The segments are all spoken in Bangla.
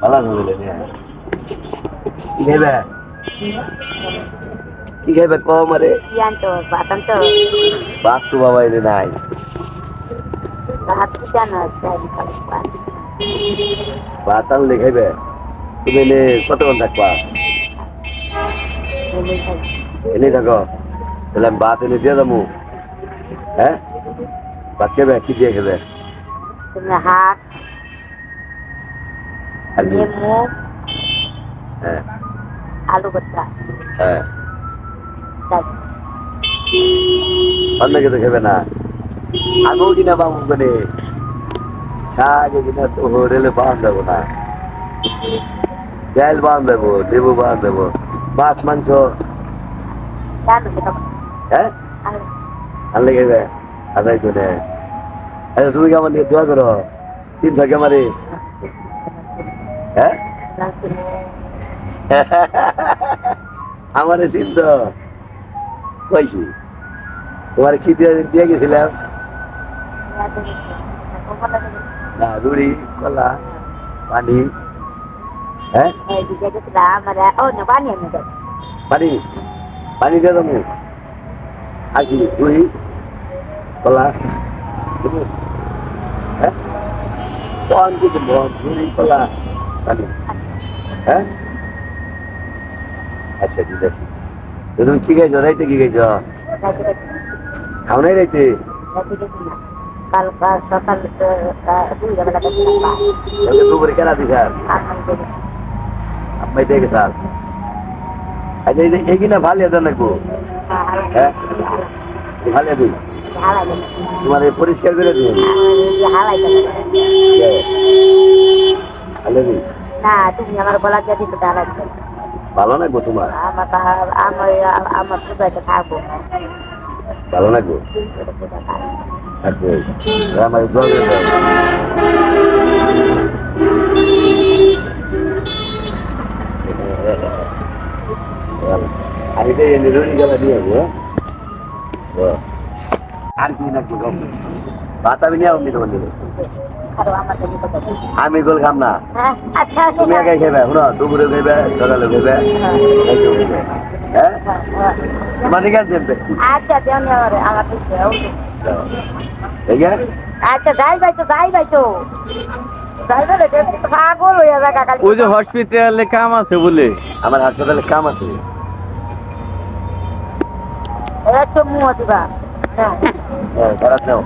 পালা ধরে নিয়ে কি খাইবে? কম আরে ভাত তো বাবা এনে নাই। ভাত জানো ভাত আনলে খাইবে? তুমি এনে কতক্ষণ থাকবা? এনে থাকো। তাহলে আমি ভাত এনে দিয়ে যাব হ্যাঁ? ভাত খাবে কি দিয়ে খাবে হাত লেমু হ্যাঁ আলু ভর্তা হ্যাঁ তাই অন্য কিছু খাবে না আগেও কিনা বাবু মানে শাকে কিনা তো হোটেলে বাঁধ দেবো না ডাল বাঁধ দেবো লেবু বাঁধ দেবো মাছ মাংস হ্যাঁ আনলে খাবে তো নেই আচ্ছা তুমি কেমন দোয়া করো তিন থাকে মারি হ্যাঁ আমার চিন্ত কইছি। তোমার কি দিয়ে গেছিলাম? না, রুড়ি, কলা, পানি। হ্যাঁ? পানি। পানি দিয়ে আর কি, রুড়ি, কলা? হ্যাঁ? কলা, পানি। হ্যাঁ? আচ্ছা ঠিক আছে। তো তুমি কি খাইছো? রাইতে কি রাখি খাও নাই রাইতে দুপুরে কেনা দিস দেখে স্যার আচ্ছা এই এই কিনা দেন নাকবো হ্যাঁ দিই? তোমার পরিষ্কার করে দিই? ভালো দিই? না তুমি আমার গলা দিয়ে দিতে হালাই দেবে ভালো লাগবো তোমার আমার তাহা- আমার আমার পুজোতে থাকব ভালো লাগবো থাকবে আমার জল দিয়ে দাও। আমি তো এই রুটি গেলা নিয়ে যাব হ্যাঁ? আর কি না কি কম ভাত আমি নিয়ে আসবি তোমার আমি গোল খাম না। হ্যাঁ আচ্ছা তুমি ঠিক একাই আছে। খাইবে শুনো দুপুরে খাইবে সকালে খাইবে হ্যাঁ। হ্যাঁ। তোমার ঠিক আছে? আচ্ছা দেও নি আমার আমার ঠিক আছে আচ্ছা যাই ভাই তো যাই ভাই তো। ওই যে হসপিটালে কাম আছে বলে। আমার হাসপাতালে কাম আছে। একটু মুহ দিবা। নাও হ্যাঁ খারাপ নাও।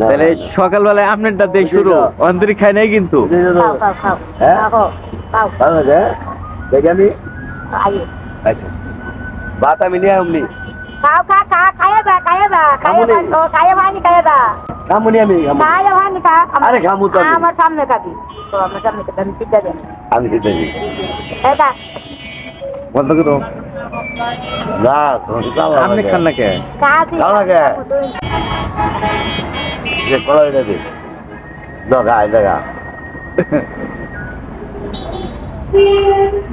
তাহলে। সকালবেলায় আপনারটা দিয়ে শুরু। অন্তরি খাই নাই কিন্তু। হ্যাঁ? দেখি আমি। আচ্ছা। ভাত আমি নিয়ে আমনি খাও খা খা খাইয়ে যা খাইয়ে যা খাইয়ে। ও খাইয়ে ভানি খাইয়ে যা খামুনি আমি খামুনি। খাইয়ে ভানি খা আমার- আরে খামু তো আমার সামনে খাবি। তো আমার সামনে খাবি আমি ঠিক আছে আমি খেতে দিই এটা বন্ধ করো। না তোমার কি খাওয়া আপনি খান না কে? খাও না কে? যে কলাই এটা দিস দেখা দেখা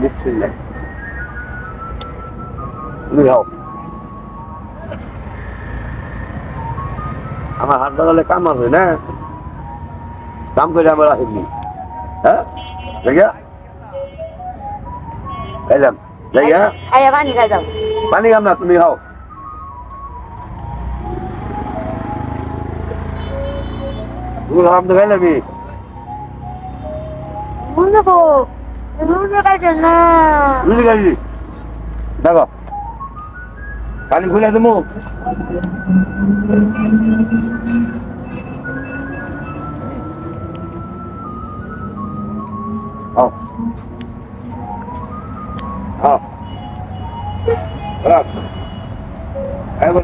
বিসমিল্লাহ। খাও। আমার হাসপাতালে কাম আছে না? কাম করে আমরা আসিনি হ্যাঁ? দেখা খাইলাম দেখা খাইয়ে ভানি খাই যাও। পানি খাম না তুমি খাও। আমি তো খাইলামই মুন্ডে কো মুন্ডে খাইছে না। রুটি খাইছি। দেখো। পানি খুলে দেবো। খাও। Huh. Look. I have.